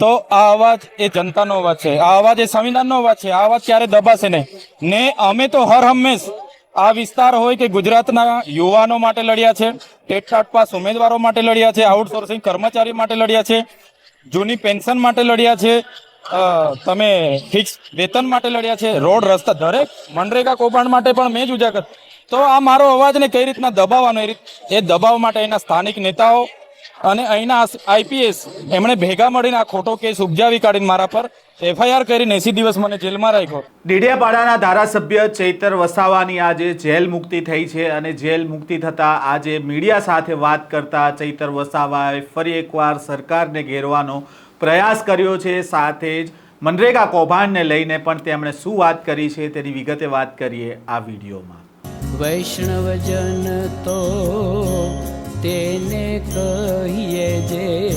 તો આ અવાજ એ જનતાનો અવાજ છે. આ અવાજ એ સંવિધાનનો અવાજ છે. આ અવાજ ક્યારે દબાશે નહીં? ને અમે તો હર હંમેશ આ વિસ્તાર હોય કે ગુજરાતના યુવાનો માટે લડ્યા છે ટેટ ટાટ પાસ ઉમેદવારો માટે લડ્યા છે, આઉટસોર્સિંગ કર્મચારી માટે લડ્યા છે, જૂની પેન્શન માટે લડ્યા છે તમે ફિક્સ વેતન માટે લડ્યા છે, રોડ, રસ્તા, દરેક મનરેગા કૌભાંડ માટે પણ મેં જ ઉજાગર. તો આ મારો અવાજને કઈ રીતના દબાવવાનો એ દબાવવા માટે એના સ્થાનિક નેતાઓ અને અહીંના આઈપીએસ એમણે ભેગા મળીને આ ખોટો કેસ ઉપજાવી કાઢીને મારા પર એફઆઈઆર કરીને એસી દિવસ મને જેલમાં રાખ્યો. ડેડિયાપાડાના ધારાસભ્ય ચૈતર વસાવાની આજે જેલ મુક્તિ થઈ છે અને જેલ મુક્તિ થતાં આજે મીડિયા સાથે વાત કરતા ચૈતર વસાવાએ ફરી એકવાર સરકારને ઘેરવાનો પ્રયાસ કર્યો છે. સાથે જ મનરેગા કૌભાંડને લઈને પણ તેમણે શું વાત કરી છે તેની વિગતે વાત કરીએ આ વિડીયોમાં. વૈષ્ણવજન તો તેને કહીએ જે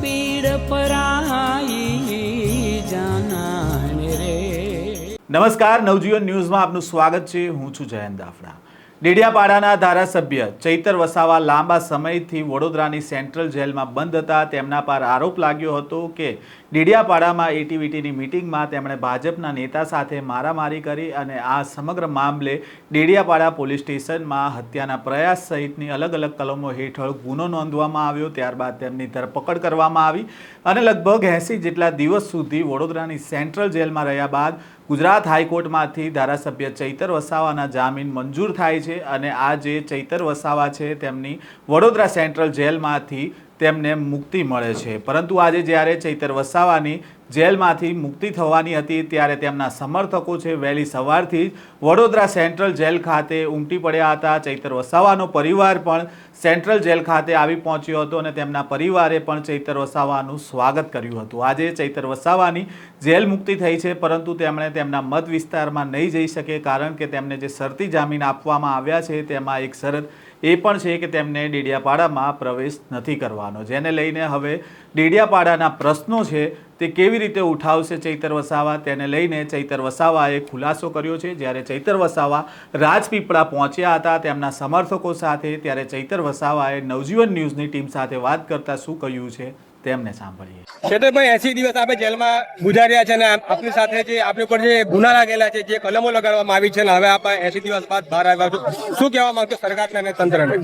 પીડ પરાઈ જાનાને રે. નમસ્કાર, નવજીવન ન્યૂઝમાં આપનું સ્વાગત છે. હું છું જયંત દાફડા ડેડિયાપાડાના ધારાસભ્ય ચૈતર વસાવા લાંબા સમયથી વડોદરાની સેન્ટ્રલ જેલમાં બંધ હતા. તેમના પર આરોપ લાગ્યો હતો કે ડેડિયાપાડામાં એટીવીટીની મિટિંગમાં તેમણે ભાજપના નેતા સાથે મારામારી કરી અને આ સમગ્ર મામલે ડેડિયાપાડા પોલીસ સ્ટેશનમાં હત્યાના પ્રયાસ સહિતની અલગ અલગ કલમો હેઠળ ગુનો નોંધવામાં આવ્યો. ત્યારબાદ તેમની ધરપકડ કરવામાં આવી અને લગભગ એંસી જેટલા દિવસ સુધી વડોદરાની સેન્ટ્રલ જેલમાં રહ્યા બાદ ગુજરાત હાઈકોર્ટમાંથી ધારાસભ્ય ચૈતર વસાવાના જામીન મંજૂર થાય છે અને આ જે ચૈતર વસાવા છે તેમની વડોદરા સેન્ટ્રલ જેલમાંથી તેમને મુક્તિ મળે છે. પરંતુ આજે જ્યારે ચૈતર વસાવાની જેલમાંથી મુક્તિ થવાની હતી ત્યારે તેમના સમર્થકો છે વહેલી સવારથી જ વડોદરા સેન્ટ્રલ જેલ ખાતે ઉમટી પડ્યા હતા. ચૈતર વસાવાનો પરિવાર પણ સેન્ટ્રલ જેલ ખાતે આવી પહોંચ્યો હતો અને તેમના પરિવારે પણ ચૈતર વસાવાનું સ્વાગત કર્યું હતું. આજે ચૈતર વસાવાની જેલ મુક્તિ થઈ છે, પરંતુ તેમણે તેમના મત વિસ્તારમાં નહીં જઈ શકે કારણ કે તેમને જે શરતી જામીન આપવામાં આવ્યા છે તેમાં એક શરત એ પણ છે કે તેમને ડેડિયાપાડામાં પ્રવેશ નથી કરવાનો. જેને લઈને હવે ડેડિયાપાડાના પ્રશ્નો છે તે કેવી રીતે ઉઠાવશે ચૈતર વસાવા? તેને લઈને ચૈતર વસાવાએ ખુલાસો કર્યો છે. જ્યારે ચૈતર વસાવા રાજપીપળા પહોંચ્યા હતા તેમના સમર્થકો સાથે, ત્યારે ચૈતર વસાવાએ નવજીવન ન્યૂઝની ટીમ સાથે વાત કરતા શું કહ્યું છે? તેમને સાંભળીએ. છેતરભાઈ એસી દિવસ આપણે જેલમાં ગુજાર્યા છે ને આપની સાથે જે આપણી ઉપર જે ગુના લાગેલા છે જે કલમો લગાડવામાં આવી છે ને હવે આપણે એસી દિવસ બાદ બહાર આવ્યા છો. શું કહેવા માંગતો સરકારને અને તંત્રને?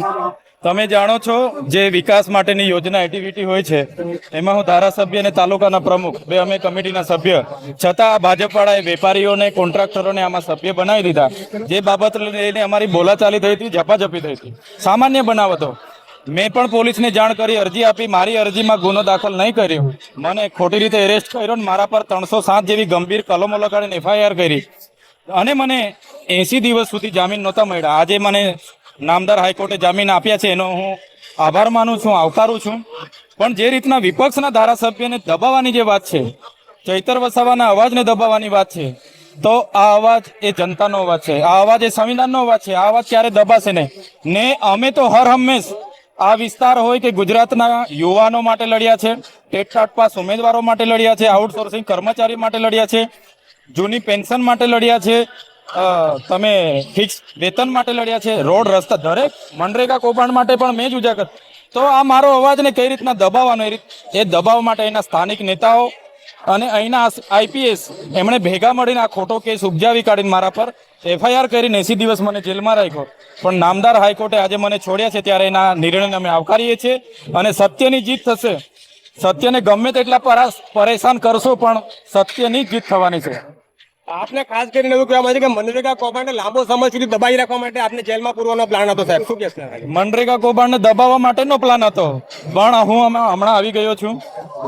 તમે જાણો છો જે વિકાસ માટેની યોજના એક્ટિવિટી હોય છે એમાં હું ધારાસભ્ય અને તાલુકાના પ્રમુખ બે અમે કમિટીના સભ્ય છતાં આ ભાજપવાળાએ વેપારીઓને કોન્ટ્રાક્ટરોને આમાં સભ્ય બનાવી દીધા. જે બાબત લઈને અમારી બોલાચાલી થઈ હતી ઝપાઝપી થઈ હતી. સામાન્ય બનાવતો. મેં પણ પોલીસને જાણ કરી, અરજી આપી, મારી અરજીમાં ગુનો દાખલ નહીં કર્યો. મને ખોટી રીતે એરેસ્ટ કર્યો ને મારા પર ત્રણસો સાત જેવી ગંભીર કલમો લગાડીને એફઆઈઆર કરી. અને મને એસી દિવસ સુધી જામીન નહોતા મળ્યા. આજે મને નામદાર હાઈકોર્ટે જામીન આપ્યા છે, એનો હું આભાર માનું છું, આવકારું છું. પણ જે રીતના વિપક્ષના ધારાસભ્યને દબાવવાની જે વાત છે, ચૈતર વસાવાના અવાજને દબાવવાની વાત છે, તો આ અવાજ એ જનતાનો અવાજ છે, આ અવાજ એ સંવિધાનનો અવાજ છે, આ અવાજ ક્યારે દબાશે નહીં? ને અમે તો હર હંમેશ આ વિસ્તાર હોય કે ગુજરાતના યુવાનો માટે લડ્યા છે ટેટ ટાટ ઉમેદવારો માટે લડ્યા છે, આઉટસોર્સિંગ કર્મચારી માટે લડ્યા છે, જૂની પેન્શન માટે લડ્યા છે તમે ફિક્સ વેતન માટે લડ્યા છે, રોડ રસ્તા દરેક મનરેગા કૌભાંડ માટે પણ મેં જ ઉજાગર. તો આ મારો અવાજને કઈ રીતના દબાવવાનો, એ રીત, એ દબાવ માટે અહીંના સ્થાનિક નેતાઓ અને અહીંના આઈપીએસ, એમણે ભેગા મળીને આ ખોટો કેસ ઉપજાવી કાઢીને મારા પર એફઆઈઆર કરીને એસી દિવસ મને જેલમાં રાખ્યો. પણ નામદાર હાઈકોર્ટે આજે મને છોડ્યા છે ત્યારે એના નિર્ણયને અમે આવકારીએ છીએ અને સત્યની જીત થશે. સત્યને ગમે તેટલા પરેશાન કરશો પણ સત્યની જીત થવાની છે. આપને ખાસ કરીને એવું કહેવા માંગે છે કે મનરેગા કૌભાંડને લાંબો સમય સુધી દબાઈ રાખવા માટે આપને જેલમાં પૂરવાનો પ્લાન હતો સાહેબ. શું કહેશે? મનરેગા કૌભાંડને દબાવવા માટેનો પ્લાન હતો. પણ હું હમણાં આવી ગયો છું.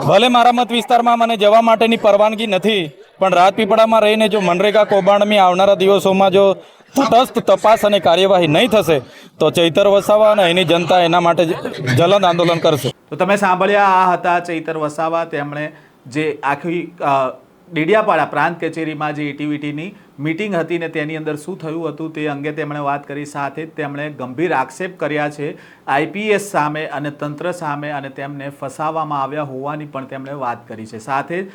ભલે મારા મત વિસ્તારમાં મને જવા માટેની પરવાનગી નથી પણ રાજપીપળામાં રહીને જો મનરેગા કૌભાંડની આવનારા દિવસોમાં જો તટસ્થ તપાસ અને કાર્યવાહી નહીં થશે, તો ચૈતર વસાવા અને એની જનતા એના માટે જલંદ આંદોલન કરશે. તો તમે સાંભળ્યા આ હતા ચૈતર વસાવા, તેમણે જે આખી ડેડિયાપાડા પ્રાંત કચેરીમાં જે એટીવીટીની મિટિંગ હતી ને તેની અંદર શું થયું હતું તે અંગે તેમણે વાત કરી. સાથે જ તેમણે ગંભીર આક્ષેપ કર્યા છે આઈપીએસ સામે અને તંત્ર સામે અને તેમને ફસાવવામાં આવ્યા હોવાની પણ તેમણે વાત કરી છે. સાથે જ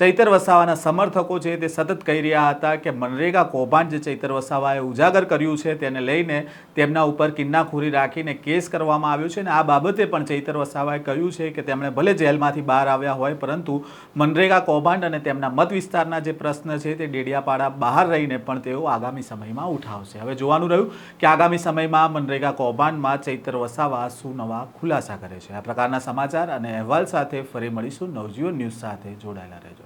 ચૈતર વસાવાના સમર્થકો છે તે સતત કહી રહ્યા હતા કે મનરેગા કૌભાંડ જે ચૈતર વસાવાએ ઉજાગર કર્યું છે તેને લઈને તેમના ઉપર કિન્નાખોરી રાખીને કેસ કરવામાં આવ્યો છે અને આ બાબતે પણ ચૈતર વસાવાએ કહ્યું છે કે તેમણે ભલે જેલમાંથી બહાર આવ્યા હોય, પરંતુ મનરેગા કૌભાંડ અને તેમના મત વિસ્તારના જે પ્રશ્ન છે તે ડેડિયાપાડા બહાર રહીને પણ તેઓ આગામી સમયમાં ઉઠાવશે. હવે જોવાનું રહ્યું કે આગામી સમયમાં મનરેગા કૌભાંડમાં ચૈતર વસાવા શું નવા ખુલાસા કરે છે. આ પ્રકારના સમાચાર અને અહેવાલ સાથે ફરી મળીશું. નવજીવન ન્યૂઝ સાથે જોડાયેલા રહેજો.